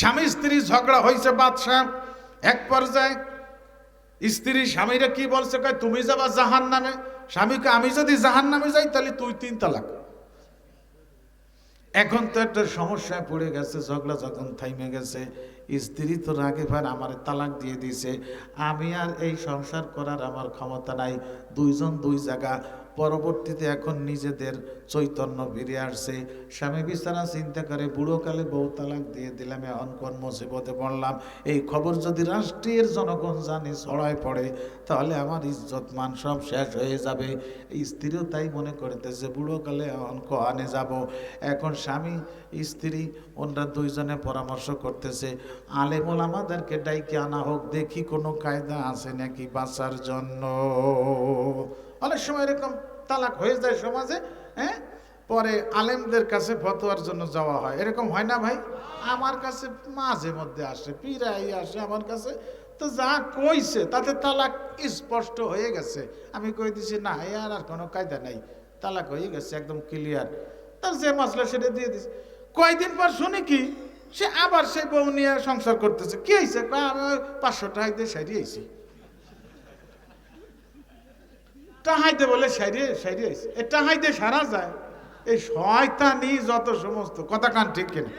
স্বামী স্ত্রী ঝগড়া হয়েছে বাদশাহ। এক পর্যায়ে স্ত্রী স্বামীরা কি বলছে? কয়, তুমি যাবা জাহান নামে স্বামীকে আমি যদি জাহান নামে যাই, তাহলে তুই তিন তালাক এখন তো একটা সমস্যায় পড়ে গেছে, ঝগড়া যখন থাইমে গেছে, স্ত্রী তো রাগে ভার আমার তালাক দিয়ে দিছে আমি আর এই সংসার করার আমার ক্ষমতা নাই। দুইজন দুই জায়গা। পরবর্তীতে এখন নিজেদের চৈতন্য ফিরে আসছে। স্বামী বিছানা চিন্তা করে বুড়োকালে বউ তালাক দিয়ে দিলাম, এখন কোন মুসিবতে পড়লাম। এই খবর যদি রাষ্ট্রের জনগণ জানে ছড়ায় পড়ে, তাহলে আমার ইজ্জত মান সব শেষ হয়ে যাবে। স্ত্রীও তাই মনে করতেছে, বুড়োকালে এখন কহানে যাব। এখন স্বামী, স্ত্রী, ওনরা দুইজনে পরামর্শ করতেছে, আলেমুল আমাদেরকে ডাইকে আনা হোক, দেখি কোনো কায়দা আছে নাকি বাঁচার জন্য। অনেক সময় এরকম তালাক হয়ে যায় সমাজে হ্যাঁ? পরে আলেমদের কাছে ফতোয়ার জন্য যাওয়া হয়। এরকম হয় না ভাই? আমার কাছে মাঝে মধ্যে আসে, পিরাই আসে আমার কাছে। তো যা কইছে, তাতে তালাক স্পষ্ট হয়ে গেছে। আমি কই দিছি, না আর আর কোনো কায়দা নাই। তালাক হয়ে গেছে, একদম ক্লিয়ার তার যে মশলা সেটা দিয়ে দিছে। কয়দিন পর শুনি কি, সে আবার সেই বউ নিয়ে সংসার করতেছে। কি হয়েছে আমি পাঁচশো টাকা দিয়ে সারিয়ে টাহাইতে বলে সারিয়ে সারিয়ে এ টাহাইতে সারা যায়। এই শয়তানি যত সমস্ত। কথা কান ঠিক কিনা?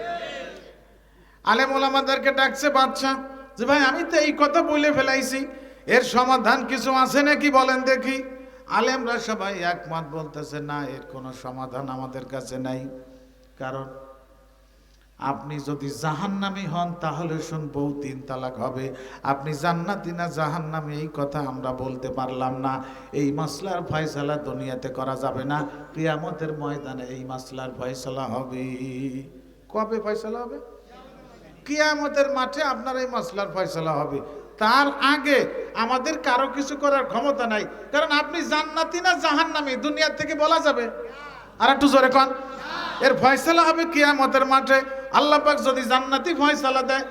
আলেম ওলামাদেরকে ডাকছে বাচ্চা যে ভাই, আমি তো এই কথা বলে ফেলাইছি। এর সমাধান কিছু আছে নাকি বলেন দেখি? আলেমরা সবাই একমত বলতেছে, না, এর কোনো সমাধান আমাদের কাছে নাই। কারণ আপনি যদি জাহান্নামী হন, তাহলে শুন বউ তিন তালাক হবে। আপনি জান্নাতি না জাহান্নামী, এই কথা আমরা বলতে পারলাম না। এই মাসলার ফয়সালা দুনিয়াতে করা যাবে না। কিয়ামতের ময়দানে এই মাসলার ফয়সালা হবে। কবে ফয়সালা হবে? কিয়ামতের মাঠে আপনার এই মাসলার ফয়সালা হবে। তার আগে আমাদের কারও কিছু করার ক্ষমতা নাই। কারণ আপনি জান্নাতি না জাহান্নামী, দুনিয়া থেকে বলা যাবে। আর একটু জোরে কন। এর হবে কিয়ামতের মাঠে। আল্লাহ পাক যদি জান্নাতি ফয়সালা দেয়,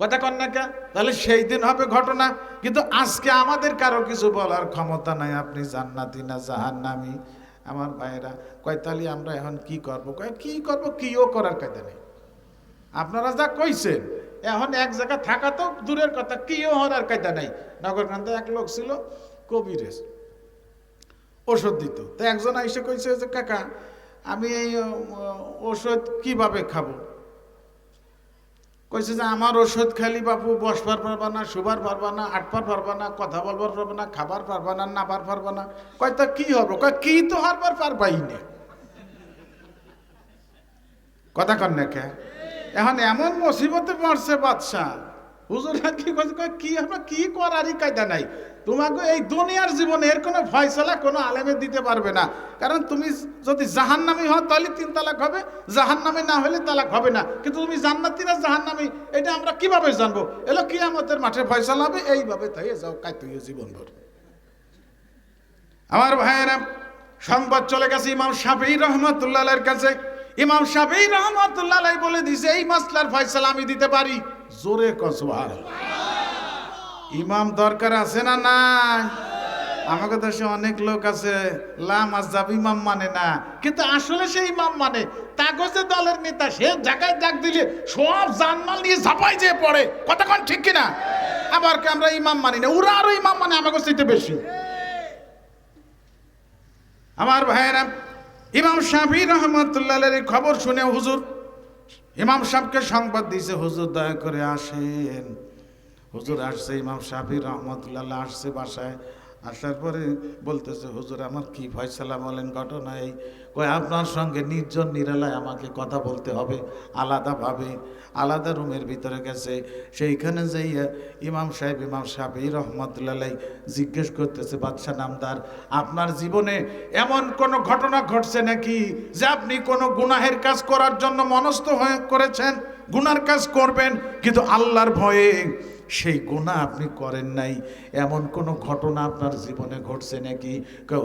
কথা কন না কে? তাহলে সেই দিন হবে ঘটনা। কিন্তু আজকে আমাদের কারও কিছু বলার ক্ষমতা নাই, আপনি জান্নাতি না জাহান্নামী? আমার ভাইয়েরা, কয় তাহলে আমরা এখন কি করব? কয় কি করব, কিও করার কায়দা নেই। আপনারা যা কইছেন, এখন এক জায়গা থাকা তো দূরের কথা, কিও হওয়ার কায়দা নাই। নগরকান্তে এক লোক ছিল কবিরেজ ওষুধ দিত। তো একজন এসে কইছে যে, কাকা আমি এই ওষুধ কীভাবে খাব? কইছে যে আমার ওষুধ খালি বাপু, বসবার পারবা না, শুবার পারবা না, আটবার পারবা না, কথা বলবার পারবা না, খাবার পারবা না, নাবার পারবা না। কয়, তা কি হবে? কয়, কি তো হারবার পারবাই না। কথা কন না কে? এখন এমন মুসিবতে পড়ছে বাদশাহ। হুজুরা কি কি হবে কি করারই কায়দা নাই? তোমাকে এই দুনিয়ার জীবনে এর কোনো ফয়সলা কোনো আলেমে দিতে পারবে না। কারণ তুমি যদি জাহান্নামী হও, তাহলে তিন তালাক হবে। জাহান্নামী না হলে তালাক হবে না। কিন্তু তুমি জান্নাতি না জাহান্নামী, এটা আমরা কীভাবে জানব? এলো কিয়ামতের মাঠে ফয়সলা হবে, এইভাবে তাই যাও জীবন ভর। আমার ভাইয়েরা, সংবাদ চলে গেছে ইমাম শাফি রহমতুল্লাহের কাছে। ইমাম শাফি রহমতুল্লাহ বলে দিছে এই মাসলার ফয়সালা আমি দিতে পারি। জোরে কসবার ইমাম দরকার আছে না নাই? আমাকে দেশে অনেক লোক আছে লাম আজাব ইমাম মানে না। কিন্তু আসলে সে ইমাম মানে। কাগজে দলের নেতা, সে জায়গায় ডাক দিলে সব জানমাল নিয়ে ঝাপাই যেয়ে পড়ে। কতক্ষণ ঠিক কিনা? আবার কি আমরা ইমাম মানি না? ওরা আরও ইমাম মানে আমাকে চাইতে বেশি। আমার ভাইয়েরা, ইমাম শাহি রহমতুল্লাহ খবর শুনে হুজুর ইমাম সাহেবকে সংবাদ দিয়েছে, হুজুর দয়া করে আসেন। হুজুর আসছে, ইমাম সাহেব রহমতুল্লাহ আসছে বাসায়। আসার পরে বলতেছে, হুজুর, আমার কি ফয়সালা বলেন ঘটনা এই? কয়, আপনার সঙ্গে নির্জন নিরালায় আমাকে কথা বলতে হবে, আলাদাভাবে, আলাদা রুমের ভিতরে গেছে। সেইখানে যেই ইমাম সাহেব ইমাম সাহেব এই রহমতুল্লাহ জিজ্ঞেস করতেছে, বাদশাহ নামদার, আপনার জীবনে এমন কোনো ঘটনা ঘটছে নাকি যে আপনি কোনো গুনাহের কাজ করার জন্য মনস্থ হয়ে করেছেন? গুনার কাজ করবেন, কিন্তু আল্লাহর ভয়ে সেই গুণা আপনি করেন নাই। এমন কোনো ঘটনা আপনার জীবনে ঘটছে নাকি?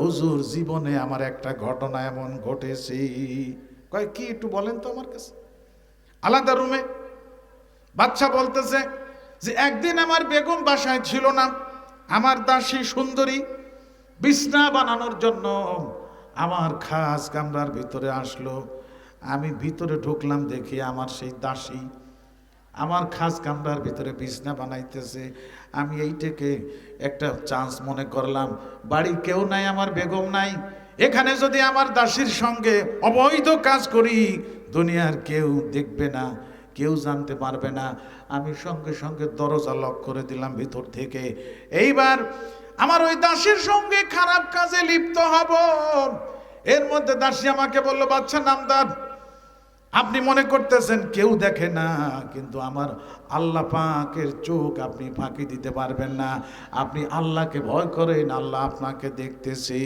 হুজুর, জীবনে আমার একটা ঘটনা এমন ঘটেছে। কয়, কি একটু বলেন তো আমার কাছে। আলাদা রুমে বাচ্চা বলতেছে যে, একদিন আমার বেগম বাসায় ছিল না। আমার দাসী সুন্দরী বিছনা বানানোর জন্য আমার খাস কামরার ভিতরে আসলো। আমি ভিতরে ঢুকলাম দেখি আমার সেই দাসী আমার খাস কামরার ভিতরে বিছনা বানাইতেছে। আমি এইটাকে একটা চান্স মনে করলাম বাড়ির কেউ নাই, আমার বেগম নাই। এখানে যদি আমার দাসীর সঙ্গে অবৈধ কাজ করি, দুনিয়ার কেউ দেখবে না, কেউ জানতে পারবে না। আমি সঙ্গে সঙ্গে দরজা লক করে দিলাম ভিতর থেকে। এইবার আমার ওই দাসীর সঙ্গে খারাপ কাজে লিপ্ত হব। এর মধ্যে দাসী আমাকে বলল, বাচ্চা নামদার আপনি মনে করতেছেন কেউ দেখে না, কিন্তু আমার আল্লাহ পাকের চোখ আপনি ফাঁকি দিতে পারবেন না। আপনি আল্লাহকে ভয় করেন, আল্লাহ আপনাকে দেখতেছে।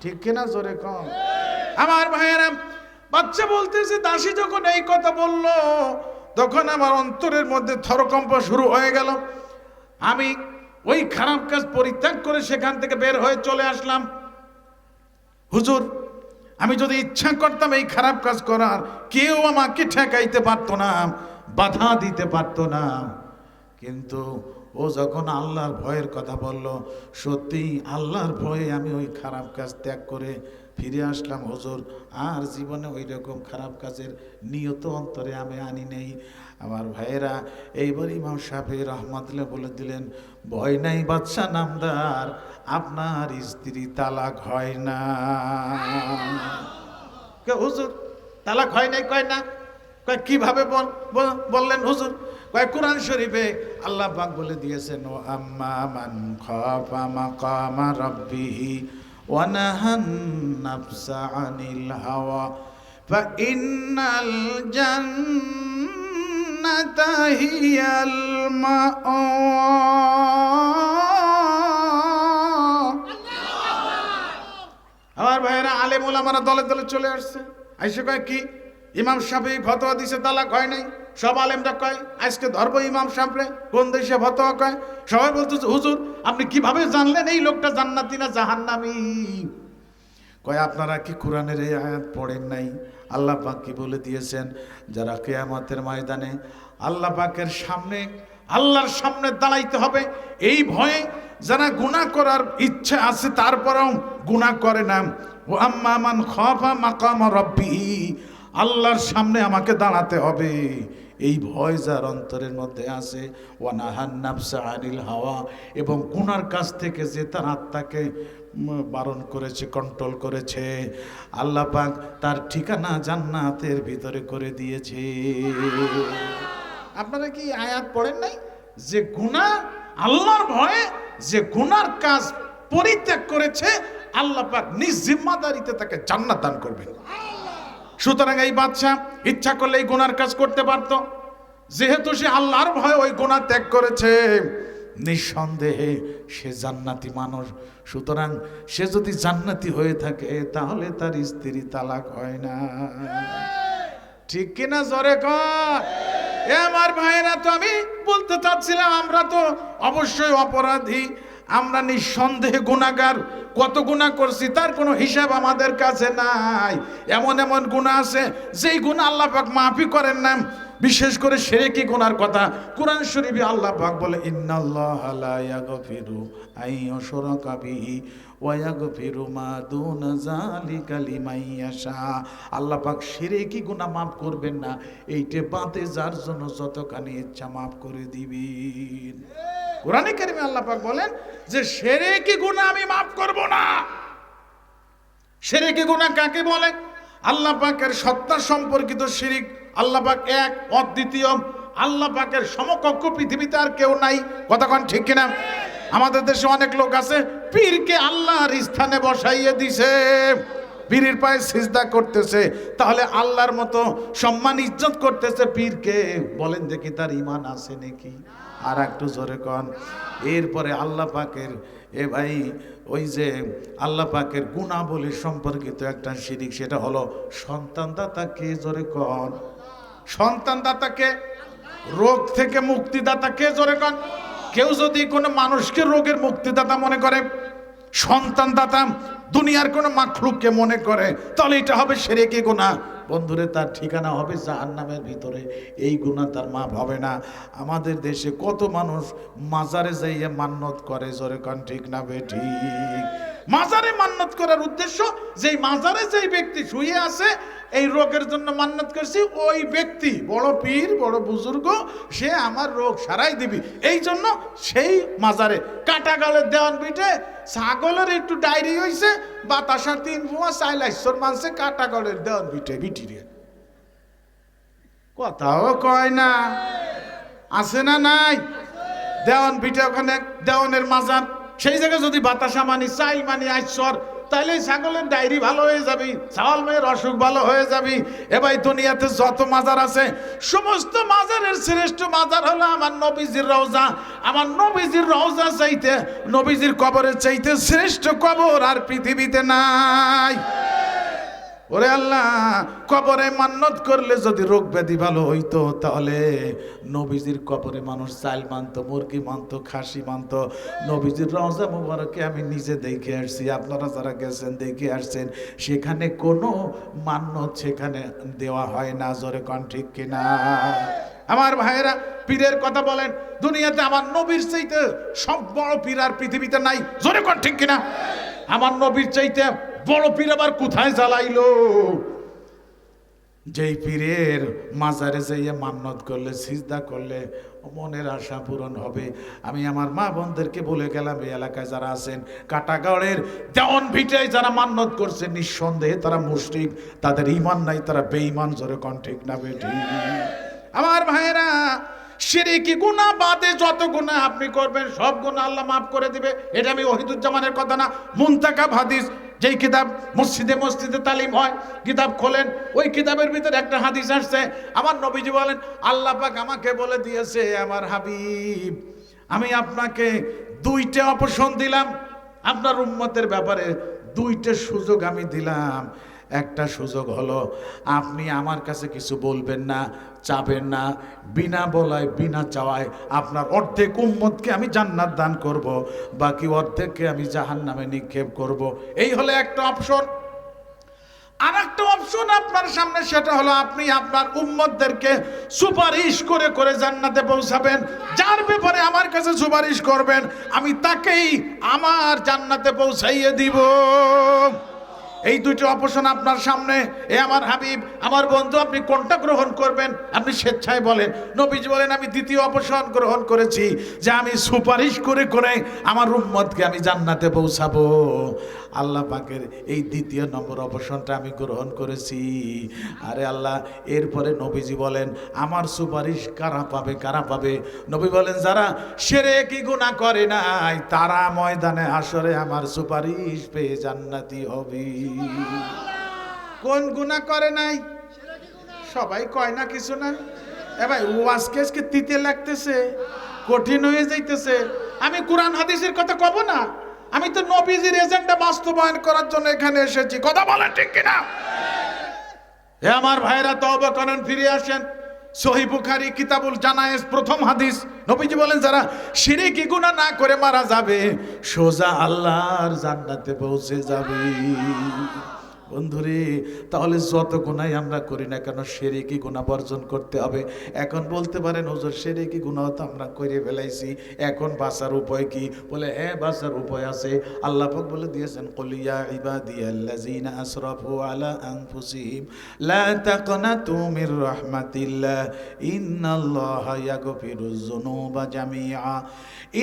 ঠিক কিনা জোরে কম? আমার ভাইয়েরা, বাচ্চা বলতেছে, দাসী যখন এই কথা বলল, তখন আমার অন্তরের মধ্যে থরকম্প শুরু হয়ে গেল। আমি ওই খারাপ কাজ পরিত্যাগ করে সেখান থেকে বের হয়ে চলে আসলাম। হুজুর আমি যদি ইচ্ছা করতাম এই খারাপ কাজ করার, কেউ আমাকে ঠেকাইতে পারতো না, বাধা দিতে পারতো না। কিন্তু ও যখন আল্লাহর ভয়ের কথা বলল, সত্যি আল্লাহর ভয়ে আমি ওই খারাপ কাজ ত্যাগ করে ফিরে আসলাম। হুজুর, আর জীবনে ওই রকম খারাপ কাজের নিয়ত অন্তরে আমি আনি নেই। আমার ভাইয়েরা, এইবার ইমাম সাহেব রহমতুল্লাহ বলে দিলেন ভয় নাই বাচ্চা নামদার, আপনার স্ত্রী তালাক হয় না। হুজুর, তালাক হয় নাই? কয়, না। কয়, কীভাবে বললেন হুজুর? কয়, কোরআন শরীফে আল্লাহ পাক বলে দিয়েছেন, ও আম্মা মান খাফা মাকামা রাব্বিহি ওয়া নাহান নাফসা আনিল হাওয়া, ফা ইন্নাল الجنة هي المأوى আমার ভাইয়েরা আলেম ওলামারা দলে দলে চলে আসছে আইসে কয় কি ইমাম সাহেব ফতোয়া দিছে তালাক হয় নাই সব আলেমরা কয় আজকে ধরবো ইমাম সাহেবরে কোন দেশে ফতোয়া কয় সবাই বলতেছে হুজুর আপনি কিভাবে জানলেন এই লোকটা জান্নাতি না জাহান্নামী কয়, আপনারা কি কোরআনের এই আয়াত পড়েন নাই? আল্লাহ পাক কি বলে দিয়েছেন? যারা কেয়ামতের ময়দানে আল্লাহ পাকের সামনে, আল্লাহর সামনে দাঁড়াইতে হবে, এই ভয়ে যারা গুনাহ করার ইচ্ছা আছে, তারপরেও গুনাহ করে না। ও আম্মা মান খাফা মাকাম রব্বি আল্লাহর সামনে আমাকে দাঁড়াতে হবে। এই ভয় যার অন্তরের মধ্যে আছে ওয়ানাহান নাফসা আনিল হাওয়া, এবং গুনার কাছ থেকে যে তার আত্মাকে বারণ করেছে কন্ট্রোল করেছে, আল্লাহ পাক তার ঠিকানা জান্নাতের ভিতরে করে দিয়েছে। আপনারা কি আয়াত পড়েন নাই? যে গুনাহ আল্লাহর ভয়ে, যে গুনার কাজ পরিত্যাগ করেছে, আল্লাহ পাক নিজ জিম্মাদারিতে তাকে জান্নাত দান করবেন। সুতরাং এই বাচ্চা ইচ্ছা করলে এই গুনার কাজ করতে পারত। যেহেতু সে আল্লাহর ভয় ওই গোনা ত্যাগ করেছে, নিঃসন্দেহে সে জান্নাতি মানুষ। সুতরাং সে যদি জান্নাতি হয়ে থাকে, তাহলে তার স্ত্রী তালাক হয় না। ঠিক কিনা জোরে কর? আমার ভাইরা তো আমি বলতে চাচ্ছিলাম, আমরা তো অবশ্যই অপরাধী। আমরা নিঃসন্দেহে গুণাগার। কত গুণা করছি তার কোনো হিসাব আমাদের কাছে নাই। এমন এমন গুণা আছে, যেই গুণা আল্লাহ পাক মাফি করেন না। বিশেষ করে সেরেকি গুনার কথা। কোরআন শরীফে আল্লাহ পাক বলে, ইন্নাল্লাহ লা মা আল্লাহ পাক শিরকি গুনাহ মাফ করবেন না। এইটে বাতে যার জন্য যতখানি ইচ্ছা মাফ করে দিবেন কোরআনে কারিমে আল্লাহ পাক বলেন যে সেরে কি গুনাহ আমি মাফ করব না। সেরে কি গুনাহ কাকে বলে? আল্লাহ পাকের সত্তা সম্পর্কিত শিরিক আল্লাহ পাক এক, অদ্বিতীয়। আল্লাহ পাকের সমকক্ষ পৃথিবীতে আর কেউ নাই। কতক্ষণ ঠিক কিনা? আমাদের দেশে অনেক লোক আছে, পীরকে আল্লাহর স্থানে বসাইয়ে দিছে। পীরের পায়ে সিজদা করতেছে। তাহলে আল্লাহর মতো সম্মান ইজ্জত করতেছে পীরকে। বলেন দেখি তার ইমান আছে নাকি? আর একটু জোরে কন। এরপরে আল্লাহ পাকের, এ ভাই, ওই যে আল্লাহ পাকের গুণাবলী সম্পর্কিত একটা শিরিক, সেটা হলো সন্তানদাতা কে জোরে কন। সন্তানদাতা কে রোগ থেকে মুক্তিদাতা কে জোরে কন। কেউ যদি কোনো মানুষকে রোগের মুক্তিদাতা মনে করে, সন্তানদাতা দুনিয়ার কোনো মাখলুককে মনে করে, তাহলে এটা হবে সেরেকে গোনা বন্ধুরে, তার ঠিকানা হবে জাহান্নামের ভিতরে। এই গুণা তার মা হবে না। আমাদের দেশে কত মানুষ মাজারে যাইয়ে মান্নত করে, জোরে কন ঠিক না বে ঠিক? মাজারে মান্নত করার উদ্দেশ্য, যেই মাজারে যেই ব্যক্তি শুয়ে আছে, এই রোগের জন্য মান্নত করছি, ওই ব্যক্তি, বড় পীর, বড় বুজুর্গ, সে আমার রোগ সারাই দিবি। এই জন্য সেই মাজারে কাটা গালের দেওয়ান বিটে ছাগলের একটু ডায়রি হয়েছে বাতাসা তিন ফুয়া চাইলাইশ্বর মানছে কাটা গালের দেওয়ান বিটে বিটিরে কথাও কয় না। আছে না নাই? দেওয়ান পিঠে ওখানে, দেওয়ানের মাজার সেই জায়গায় যদি বাতাসা মানি, চাইল মানি, আইসর তাহলে ছাগলের ডায়েরি ভালো হয়ে যাবি ছাগল মেয়ের অসুখ ভালো হয়ে যাবি। এবার দুনিয়াতে যত মাজার আছে, সমস্ত মাজারের শ্রেষ্ঠ মাজার হলো আমার নবীজির রওজা। আমার নবীজির রওজা চাইতে, নবীজির কবরের চাইতে শ্রেষ্ঠ কবর আর পৃথিবীতে নাই। ওরে আল্লাহ, কবরে মান্নত করলে যদি রোগ ব্যাধি ভালো হইতো, তাহলে নবীজির কবরে মানুষ চাল মানতো, মুরগি মানতো, খাসি মানতো। নবীজির রওজা মুবারকে আমি নিজে দেখে আসছি, আপনারা যারা গেছেন দেখে আসছেন, সেখানে কোনো মান্নত সেখানে দেওয়া হয় না, জোরে কন ঠিক কিনা? আমার ভাইয়েরা, পীরের কথা বলেন, দুনিয়াতে আমার নবীর চাইতে সব বড় পীর আর পৃথিবীতে নাই, জোরে কন ঠিক কিনা? আমার নবীর চাইতে বড় পীর আবার কোথায় জ্বালাইলো? যেই পীরের মাজারে যাইয়া মান্নত করলে, সিজদা করলে, মনের আশা পূরণ হবে। আমি আমার মা বোনদেরকে বলে গেলাম, এই এলাকায় যারা আছেন, কাটাগড়ের দেওয়ান ভিটায় যারা মান্নত করছে, নিঃসন্দেহে তারা মুশরিক, তাদের ইমান নাই, তারা বেঈমান, জোরে কন ঠিক না বেটি আমার ভাইয়েরা শিরিকি গুনাহ বাদে যত গুনাহ আপনি করবেন, সব গুনাহ আল্লাহ মাফ করে দিবে। এটা আমি ওহিদুজ্জামানের কথা না, মুনতাকাব হাদিস। যেই কিতাব মসজিদে মসজিদে তালিম হয়, কিতাব খোলেন, ওই কিতাবের ভিতরে একটা হাদিস আসছে। আমার নবীজি বলেন, আল্লাহ পাক আমাকে বলে দিয়েছে, আমার হাবিব, আমি আপনাকে দুইটা অপশন দিলাম। আপনার উম্মতের ব্যাপারে দুইটা সুযোগ আমি দিলাম। একটা সুযোগ হলো, আপনি আমার কাছে কিছু বলবেন না, চাবেন না, বিনা বলায়, বিনা চাওয়ায় আপনার অর্ধেক উম্মতকে আমি জান্নাত দান করব, বাকি অর্ধেককে আমি জাহান নামে নিক্ষেপ করব। এই হলো একটা অপশন। আর একটা অপশন আপনার সামনে, সেটা হলো আপনি আপনার উম্মতদেরকে সুপারিশ করে করে জান্নাতে পৌঁছাবেন। যার ব্যাপারে আমার কাছে সুপারিশ করবেন, আমি তাকেই আমার জান্নাতে পৌঁছাইয়ে দিব। এই দুইটি অপশন আপনার সামনে। এ আমার হাবিব, আমার বন্ধু, আপনি কোনটা গ্রহণ করবেন? আপনি স্বেচ্ছায় বলেন। নবীজি বলেন, আমি দ্বিতীয় অপশন গ্রহণ করেছি, যে আমি সুপারিশ করে করে আমার উম্মতকে আমি জান্নাতে পৌঁছাবো। আল্লাহ পাকের এই দ্বিতীয় নম্বর অপশনটা আমি গ্রহণ করেছি। আরে আল্লাহ এরপরে নবীজি বলেন আমার সুপারিশ কারা পাবে কারা পাবে? নবী বলেন যারা সেরে কি গুণা করে নাই তারা ময়দানে আসরে আমার সুপারিশ পেয়ে জান্নাতি হবে। কোন গুণা করে নাই? সবাই কয় না কিছু না। এ ভাই ওয়াজকে তিতে লাগতেছে? কঠিন হয়ে যাইতেছে। আমি কোরআন হাদিসের কথা কব না। আমি তো নবীজির এজেন্ডা বাস্তবায়ন করার জন্য এখানে এসেছি। কথা বলেন ঠিক কিনা? হে আমার ভাইরা, তওবা করেন, ফিরে আসেন। সহি বুখারী, কিতাবুল জানায়েস প্রথম হাদিস। নবীজি বলেন, যারা শিরিকি, গুনাহ না করে মারা যাবে, সোজা আল্লাহর জান্নাতে পৌঁছে যাবে। বন্ধুরে, তাহলে যত গুণাই আমরা করি না কেন সেরেকি গুণা বর্জন করতে হবে। এখন বলতে পারেন, হুজুর সেরেকি গুণাও তো আমরা করে ফেলাইছি। এখন বাঁচার উপায় কি? বলে হ্যাঁ বাঁচার উপায় আছে। আল্লাহ পাক বলে দিয়েছেন কলিয়া ইবাদিয়াল্লাযিনা আসরাফু আলা আনফুসিহিম, লা তাকনাতু মির রাহমাতিল্লাহ, ইন্নাল্লাহা ইয়াগফিরুয যুনুবা জামিআ,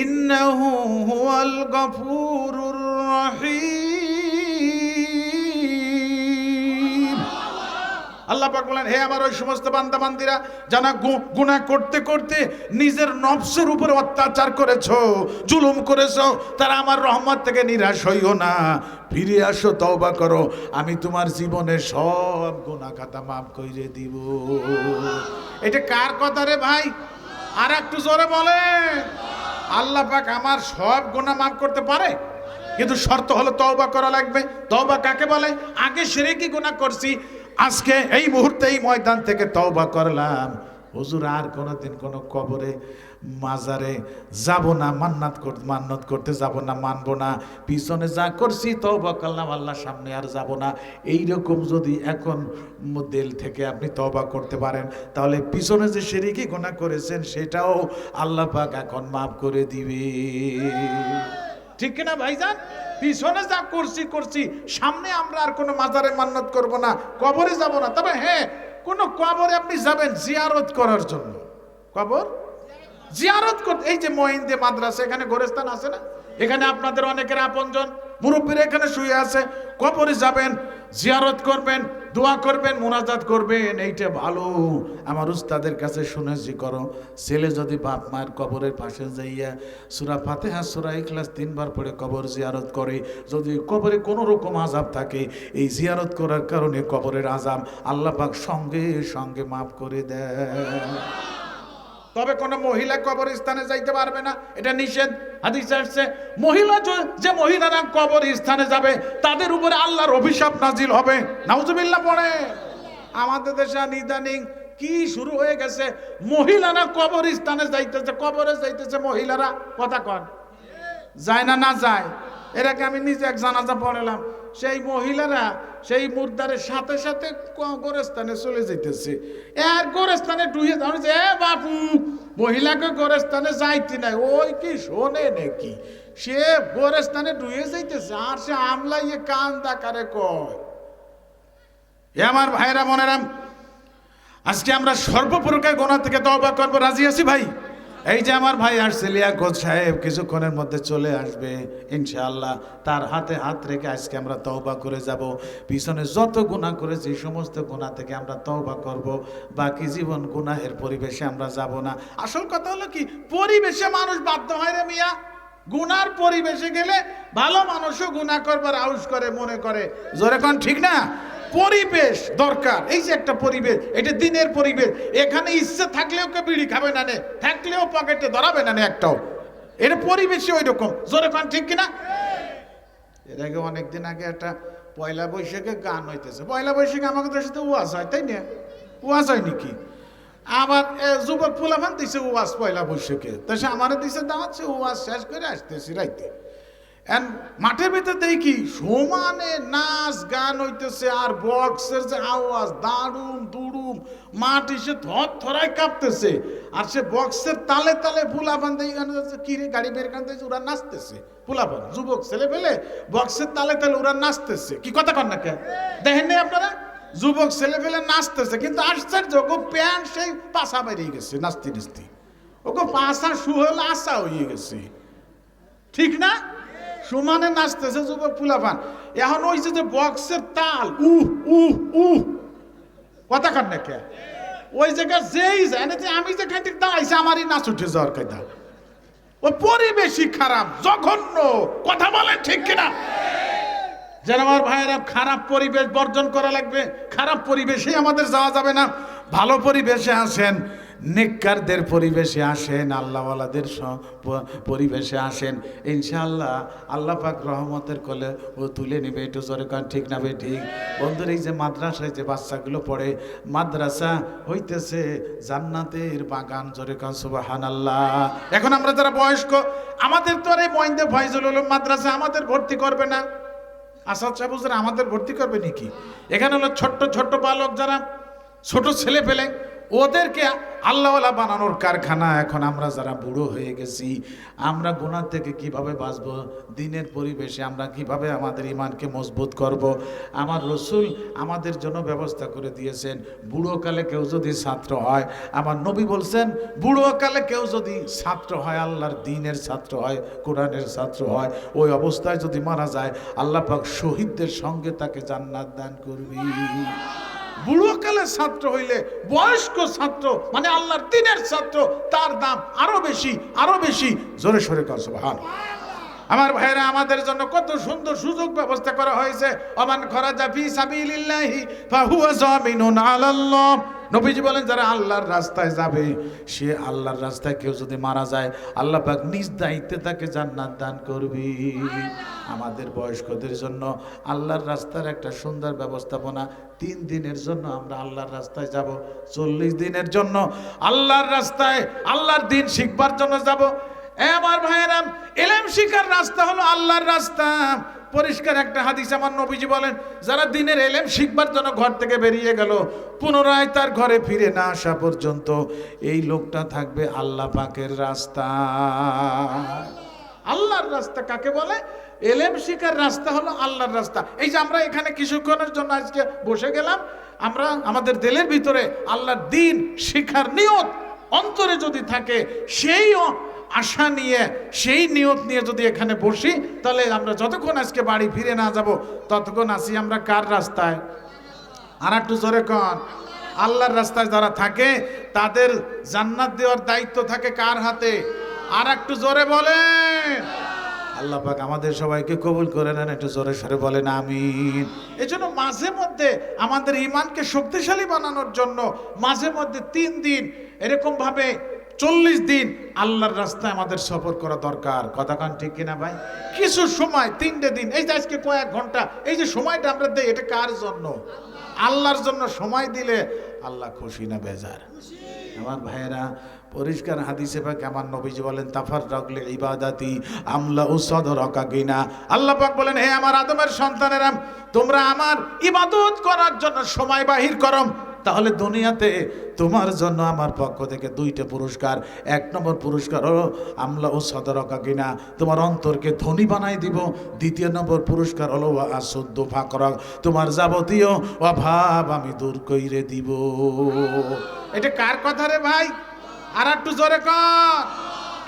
ইন্নাহু হুয়াল গফুরুর রহিম। আল্লাহ পাক বলেন, হে আমার ওই সমস্ত বান্দা বান্দিরা যারা গুনাহ করতে করতে নিজের নফসের উপরে অত্যাচার করেছ, জুলুম করেছ, তারা আমার রহমত থেকে নিরাশ হইও না। ফিরে আসো, তওবা করো। আমি তোমার জীবনে সব গুনাহ খাতা মাফ কইরে দিব। এটা কার কথা রে ভাই? আর একটু জোরে বলে আল্লাহ পাক আমার সব গুনাহ মাফ করতে পারে? কিন্তু শর্ত হলো তওবা করা লাগবে। তওবা কাকে বলে? আগে সেরে কি গুনাহ করছি? আজকে এই মুহূর্তে এই ময়দান থেকে তওবা করলাম। হুজুর, আর কোনোদিন কোনো কবরে, মাজারে যাব না, মান্নাত মান্নত করতে যাব না, মানব না। পিছনে যা করছি তওবা করলাম আল্লাহ সামনে আর যাব না। এই রকম যদি এখন দিল থেকে আপনি তওবা করতে পারেন, তাহলে পিছনে যে সেরিকি গোনা করেছেন, সেটাও আল্লাহ পাক এখন মাফ করে দিবে। ঠিক কিনা ভাইজান? পিছনে যা করছি করছি। সামনে আমরা আর কোনো মাজারে মান্নত করব না, কবরে যাব না। তবে হ্যাঁ কোনো কবরে আপনি যাবেন জিয়ারত করার জন্য। কবর? জিয়ারত করতে এই যে মহিন্দে মাদ্রাসা, এখানে গোরেস্তান আছে না? এখানে আপনাদের অনেকের আপনজন, মুরব্বীরা এখানে শুয়ে আছে। কবরে যাবেন জিয়ারত করবেন, দোয়া করবেন, মোনাজাত করবেন, এইটা ভালো। আমার উস্তাদের কাছে শুনেছি করো, ছেলে যদি বাপ মায়ের কবরের পাশে যাইয়া সুরা ফাতেহা, সুরা ইখলাস তিনবার পড়ে কবর জিয়ারত করে, যদি কবরে কোনো রকম আজাব থাকে, এই জিয়ারত করার কারণে কবরের আজাব আল্লাহ পাক সঙ্গে সঙ্গে মাফ করে দেয় তবে কোনো মহিলা কবরস্থানে যাইতে পারবে না, এটা নিষেধ। হাদিস আসছে, মহিলা যে মহিলারা কবর স্থানে যাবে, তাদের উপরে আল্লাহর অভিশাপ নাজিল হবে। নাউজুবিল্লাহ পড়ে। আমাদের দেশে ইদানিং কি শুরু হয়ে গেছে, মহিলারা কবর স্থানে যাইতেছে, কবরে যাইতেছে মহিলারা, কথা কন। যায় না না যায়? এটাকে আমি নিজে এক জানাজা পড়ালাম, সেই মহিলারা সেই মুর্দারের সাথে সাথে গোরস্থানে চলে যেতেছে এর গোরস্থানে ডুয়ে ধরে যে "এ বাপু মহিলাকে গোরস্থানে যাইতে নাই। ওই কি শোনে নাকি? সে গোরস্থানে ডুয়ে যাইতেছে, আর সে আমলাইয়ে কান দাকারে কয়? আমার ভাইরা মনেরাম, আজকে আমরা সর্বপ্রকার গোনা থেকে দবা করব, রাজি আছি ভাই? এই যে আমার ভাই আসছে লিয়াকত সাহেব কিছুক্ষণের মধ্যে চলে আসবে, ইনশাআল্লাহ। তার হাতে হাত রেখে আজকে আমরা তওবা করে যাব। পিছনে যত গুনাহ করেছি সমস্ত গুনাহ থেকে আমরা তওবা করব। বাকি জীবন গুনাহের পরিবেশে আমরা যাব না। আসল কথা হলো কি, পরিবেশে মানুষ বাধ্য হয় রে মিয়া। গুনার পরিবেশে গেলে ভালো মানুষও গুনাহ করবার আউস করে, মনে করে। জোরে কোন, ঠিক না? পরিবেশ দরকার। এই যে একটা পরিবেশ, এটা দিনের পরিবেশ। এখানে ইচ্ছে থাকলেও কেউ বিড়ি খাবে না নে, থাকলেও পকেটে ধরাবে না নে একটাও। এটা পরিবেশই ওই রকম জোরে কোন, ঠিক কিনা? এর আগে অনেকদিন আগে একটা পয়লা বৈশাখে গান হইতেছে। পয়লা বৈশাখে আমাকে তো ওয়াজ হয়, তাই না? ওয়াজ হয় নাকি? আবার যুবক ফুলাফান দিছে ওয়াজ পয়লা বৈশাখে। তা সে আমারে দিছে দাওয়াত, সে ওয়াজ শেষ করে আসতেছি রাইতে। মাঠের ভিতরে দেখি সমানে নাচ গান হইতেছে আর বক্সের যে আওয়াজ দারুম দুরুম। মাটি সে থর থরাই কাঁপতেছে। আর সে বক্সের তালে তালে ফুলাফান দিয়ে গান যাচ্ছে কি রে গাড়ি বের কানতে ওরা নাচতেছে। যুবক, ছেলে পেলে বক্সের তালে তালে ওরা নাচতেছে। কি কথা কন না কে দেখেন আপনারা? যুবক, ছেলে পেলে নাচতেছে, কিন্তু আশ্চর্য ওকে প্যান্ট সেই পাশা বেরিয়ে গেছে নাচতে নাচতে। ওকে পাশা শু হলে আশা হয়ে গেছে। ঠিক না? সমানে নাচতেছে যুবক ফুলাফান। এখন ওই যে বক্সের তাল, উহ উহ উহ, কথা কান না কে ওই জায়গা যেই যায় না যে আমি যে খাইতে দাঁড়াইছি আমারই নাচ উঠে যাওয়ার কায়দা। ওই পরিবেশই খারাপ, জঘন্য, কথা বলেন ঠিক কিনা? যেন আমার ভাইয়েরা খারাপ পরিবেশ বর্জন করা লাগবে, খারাপ পরিবেশে আমাদের যাওয়া যাবে না। ভালো পরিবেশে আসেন নেককারদের পরিবেশে আসেন, আল্লাহওয়ালাদের পরিবেশে আসেন। ইনশাআল্লাহ আল্লাহ পাক রহমতের কোলে ও তুলে নেবে। একটু জোরে কান, ঠিক না ঠিক। বন্ধুর, এই যে মাদ্রাসায় যে বাচ্চাগুলো পড়ে, মাদ্রাসা হইতেছে জান্নাতের বাগান। জোরে কান সুবাহান আল্লাহ এখন আমরা যারা বয়স্ক, আমাদের তো আর এই মহিন্দে ফয়জুল উলুম মাদ্রাসা আমাদের ভর্তি করবে না। আসাদ সাহেব আমাদের ভর্তি করবে নাকি? এখানে হলো ছোট্ট ছোট্ট বালক যারা, ছোট ছেলে পেলে ওদেরকে আল্লাহওয়ালা বানানোর কারখানা। এখন আমরা যারা বুড়ো হয়ে গেছি, আমরা গুণার থেকে কীভাবে বাঁচব? দিনের পরিবেশে আমরা কীভাবে আমাদের ইমানকে মজবুত করব? আমার রসুল আমাদের জন্য ব্যবস্থা করে দিয়েছেন বুড়োকালে কেউ যদি ছাত্র হয়, আমার নবী বলছেন বুড়োকালে কেউ যদি ছাত্র হয়, আল্লাহর দিনের ছাত্র হয়, কোরআনের ছাত্র হয়, ওই অবস্থায় যদি মারা যায়, আল্লাহ পাক শহীদদের সঙ্গে তাকে জান্নাত দান করবি। বুড়োকালের ছাত্র হইলে বয়স্ক ছাত্র মানে আল্লাহর দিনের ছাত্র, তার দাম আরও বেশি আরও বেশি। জোরে সরে কাজ ভান আমার ভাইরা আমাদের জন্য কত সুন্দর সুযোগ ব্যবস্থা করা হয়েছে। অমান খরা ফি সাবিলিল্লাহি, ফাহুয়া জামিনুন আলাল্লাহ। নবীজি বলেন, যারা আল্লাহর রাস্তায় যাবে, সে আল্লাহর রাস্তায় কেউ যদি মারা যায়, আল্লাহ পাক নিজ দায়িত্বে তাকে জান্নাত দান করবি। আমাদের বয়স্কদের জন্য আল্লাহর রাস্তার একটা সুন্দর ব্যবস্থাপনা, তিন দিনের জন্য আমরা আল্লাহর রাস্তায় যাব, চল্লিশ দিনের জন্য আল্লাহর রাস্তায়, আল্লাহর দিন শিখবার জন্য যাব। আমার ভাইয়েরাম, এলেম শিখার রাস্তা হলো আল্লাহর রাস্তা। পরিষ্কার একটা হাদিস আমার নবীজি বলেন, যারা দিনের এলেম শিখবার জন্য ঘর থেকে বেরিয়ে গেল, পুনরায় তার ঘরে ফিরে না আসা পর্যন্ত এই লোকটা থাকবে আল্লাহ পাকের রাস্তা। আল্লাহর রাস্তা কাকে বলে? এলেম শিকার রাস্তা হলো আল্লাহর রাস্তা। এই যে আমরা এখানে কিছুক্ষণের জন্য আজকে বসে গেলাম, আমরা আমাদের দিলের ভিতরে আল্লাহর দিন শিখার নিয়ত অন্তরে যদি থাকে, সেই আশা নিয়ে, সেই নিয়ত নিয়ে যদি এখানে বসি, তাহলে আমরা যতক্ষণ আজকে বাড়ি ফিরে না যাব, ততক্ষণ আসি আমরা কার রাস্তায়? আর একটু জোরে কন। আল্লাহর রাস্তায় যারা থাকে, তাদের জান্নাত দেওয়ার দায়িত্ব থাকে কার হাতে? আর একটু জোরে বলেন। আল্লাহ পাক আমাদের সবাইকে কবুল করে নেন, একটু জোরে সরে বলেন, আমিন। জন্য মাঝে মধ্যে আমাদের ইমানকে শক্তিশালী বানানোর জন্য মাঝে মধ্যে তিন দিন এরকম ভাবে চল্লিশ দিন আল্লাহর রাস্তায় আমাদের সফর করা দরকার। কথা কান ঠিক কিনা ভাই? কিছু সময়, তিনটে দিন, এই যে আজকে কয়েক ঘণ্টা, এই যে সময়টা আমরা দেই, এটা কার জন্য? আল্লাহর জন্য সময় দিলে আল্লাহ খুশি না বেজার। আমার ভাইয়েরা পরিষ্কার হাদিসে পাক, আমার নবীজি বলেন তাফার রাগলে ইবাদাতি আমলা উসদ রকা কিনা আল্লাহ পাক বলেন, হে আমার আদমের সন্তানেরা, তোমরা আমার ইবাদত করার জন্য সময় বাহির করম তাহলে দুনিয়াতে তোমার জন্য আমার পক্ষ থেকে দুইটা পুরস্কার। এক নম্বর পুরস্কার হলো আমলা ও সদরকা কিনা তোমার অন্তরকে ধনী বানাই দিব। দ্বিতীয় নম্বর পুরস্কার হলো আসুদ্ধ ফাকরক। তোমার যাবতীয় অভাব আমি দূর কইরে দিব। এটা কার কথা রে ভাই? আর একটু জোরে কর।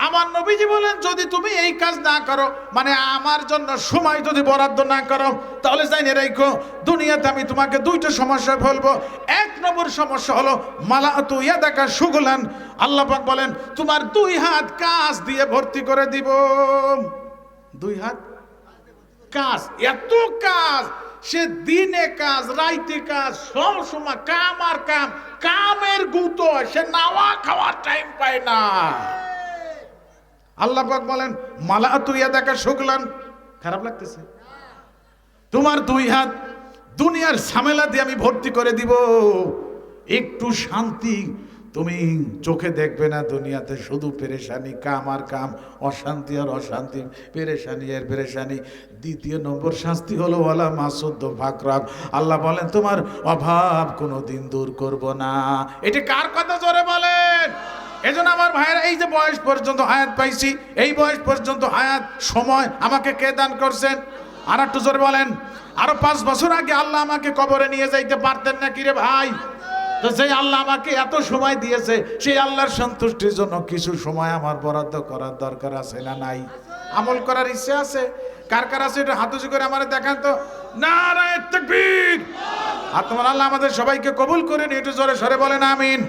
আমার নবীজি বলেন, যদি তুমি এই কাজ না করো মানে আমার জন্য সময় যদি বরাদ্দ না করো, তাহলে জানি রেখো, দুনিয়াতে আমি তোমাকে দুইটা সমস্যায় ফেলব এক নম্বর সমস্যা হলো মালা তু দেখা সুগুলান আল্লাহ পাক বলেন, তোমার দুই হাত কাজ দিয়ে ভর্তি করে দিব। দুই হাত কাজ, এত কাজ সে দিনে কাজ, রাইতে কাজ, সব সময় কাম আর কাম, কামের গুতো, সে নাওয়া খাওয়ার টাইম পায় না। আল্লাহ বলেন মালা তুইয়া দেখা শুকলান। খারাপ লাগতেছে। তোমার দুই হাত দুনিয়ার ঝামেলা দিয়ে আমি ভর্তি করে দিব। একটু শান্তি তুমি চোখে দেখবে না দুনিয়াতে, শুধু পেরেশানি, কাম আর কাম, অশান্তি আর অশান্তি, পেরেশানি আর পেরেশানি। দ্বিতীয় নম্বর শাস্তি হলো, ওয়ালা মাসুদ্দ ফাকরাক। আল্লাহ বলেন, তোমার অভাব কোনো দিন দূর করব না। এটি কার কথা জোরে বলেন? এজন্য আমার ভাইয়েরা, এই যে বয়স পর্যন্ত হায়াত পাইছি, এই বয়স পর্যন্ত হায়াত সময় আমাকে কে দান করছেন? আর একটু জোরে বলেন, আরও পাঁচ বছর আগে আল্লাহ আমাকে কবরে নিয়ে যাইতে পারতেন না, কিরে ভাই? তো সেই আল্লাহ আমাকে এত সময় দিয়েছে, সেই আল্লাহর সন্তুষ্টির জন্য কিছু সময় আমার বরাদ্দ করার দরকার আছে না নাই? আমল করার ইচ্ছে আছে? কার কার আছে? এটা হাত উঁচু করে আমার দেখান তো। তাকবীর! আর তোমার আল্লাহ আমাদের সবাইকে কবুল করে নিয়ে একটু জোরে সরে বলেন, আমিন।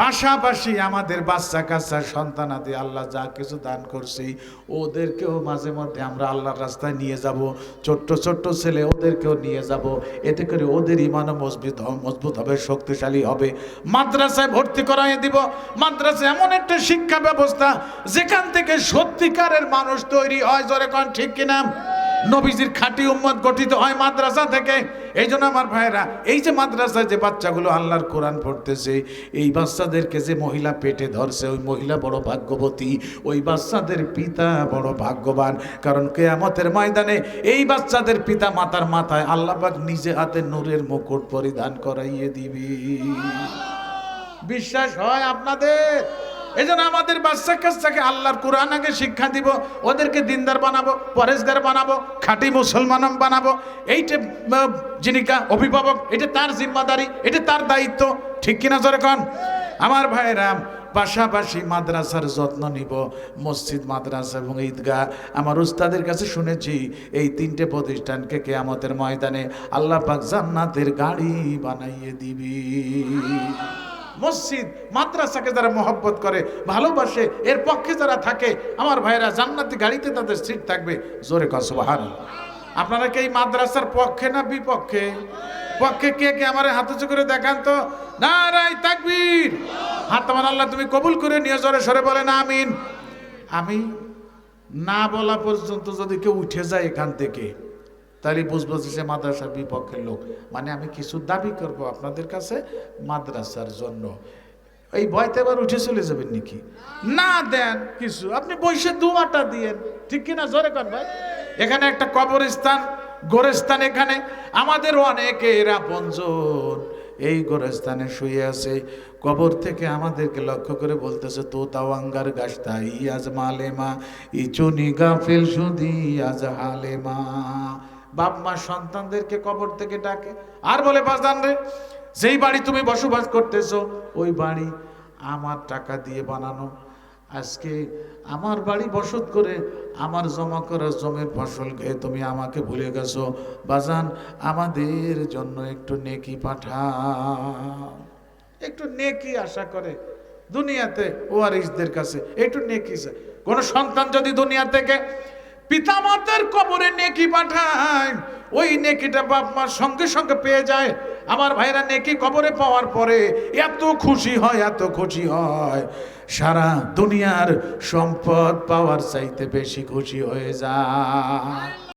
পাশাপাশি আমাদের বাচ্চা কাচ্চা সন্তানাদি আল্লাহ যা কিছু দান করছি, ওদেরকেও মাঝে মধ্যে আমরা আল্লাহর রাস্তায় নিয়ে যাব। ছোট্ট ছোট্ট ছেলে ওদেরকেও নিয়ে যাব। এতে করে ওদের ইমানও মজবুত মজবুত হবে, শক্তিশালী হবে। মাদ্রাসায় ভর্তি করাই দিব। মাদ্রাসা এমন একটা শিক্ষা ব্যবস্থা যেখান থেকে সত্যিকারের মানুষ তৈরি হয়, জোরে কন ঠিক কিনা? নবীজির খাঁটি উম্মত গঠিত হয় মাদ্রাসা থেকে। এই জন্য আমার ভাইয়েরা, এই যে মাদ্রাসায় যে বাচ্চাগুলো আল্লাহর কোরআন পড়তেছে, এই বাচ্চাদেরকে যে মহিলা পেটে ধরছে, ওই মহিলা বড় ভাগ্যবতী, ওই বাচ্চাদের পিতা বড় ভাগ্যবান। কারণ কেয়ামতের ময়দানে এই বাচ্চাদের পিতা মাতার মাথায় আল্লাহ পাক নিজে হাতে নূরের মুকুট পরিধান করাইয়ে দিবি। বিশ্বাস হয় আপনাদের? এই জন্য আমাদের বাচ্চা কাচ্চাকে আল্লাহর কোরআন আগে শিক্ষা দিব, ওদেরকে দিনদার বানাবো, পরেশগার বানাবো, খাঁটি মুসলমান বানাবো। এইটা যিনি অভিভাবক, এটা তার জিম্মাদারি, এটা তার দায়িত্ব। ঠিক কিনা যেরকম আমার ভাইরাম পাশাপাশি মাদ্রাসার যত্ন নিব, মসজিদ, মাদ্রাসা এবং ঈদগাহ। আমার উস্তাদের কাছে শুনেছি, এই তিনটে প্রতিষ্ঠানকে কেয়ামতের ময়দানে আল্লাহ পাক জান্নাতের গাড়ি বানাইয়ে দিবি। মসজিদ, মাদ্রাসাকে যারা মহব্বত করে, ভালোবাসে, এর পক্ষে যারা থাকে, আমার ভাইয়েরা জান্নাতি গাড়িতে তাদের সিট থাকবে। জোরে কসবাহান আপনারা কি এই মাদ্রাসার পক্ষে না বিপক্ষে? পক্ষে কে কে আমার হাত উঁচু করে দেখান তো? না রাই তাকবীর। হাত আল্লাহ তুমি কবুল করে নিয়ে জোরে সরে বলেন, আমিন। আমি না বলা পর্যন্ত যদি কেউ উঠে যায় এখান থেকে তাহলে বুঝব যে সে মাদ্রাসার বিপক্ষের লোক। মানে আমি কিছু দাবি করব আপনাদের কাছে মাদ্রাসার জন্য। এই ভয়তে এবার উঠে চলে যাবেন নাকি? না দেন কিছু। আপনি বসে দুয়াটা দিয়েন। ঠিক কিনা? জোরে কর ভাই। এখানে একটা কবরস্থান, গোরস্থান এখানে। আমাদের অনেকের আপনজন এই গোরস্থানে শুয়ে আছে। কবর থেকে আমাদেরকে লক্ষ্য করে বলতেছে, তো তাওয়াঙ্গার গাছটা ইয়াজ মালেমা, ইচুনি গাফিল সুদি আজ হালেমা। বাপ মা সন্তানদেরকে কবর থেকে ডাকে। আর বলে, বাজান রে, যেই বাড়ি তুমি বসবাস করতেছো, ওই বাড়ি আমার টাকা দিয়ে বানানো। আজকে আমার বাড়ি বসত করে আমার জমা করা জমির ফসল খেয়ে তুমি আমাকে ভুলে গেছো। বাজান, আমাদের জন্য একটু নেকি পাঠা একটু নেকি আশা করে দুনিয়াতে ওয়ারিসদের কাছে, একটু নেকি কোনো সন্তান যদি দুনিয়া থেকে পিতামাতার কবরে নেকি পাঠায়। ওই নেকিটা বাপ মার সঙ্গে সঙ্গে পেয়ে যায়। আমার ভাইরা নেকি কবরে পাওয়ার পরে এত খুশি হয়, এত খুশি হয়। সারা দুনিয়ার সম্পদ পাওয়ার চাইতে বেশি খুশি হয়ে যায়।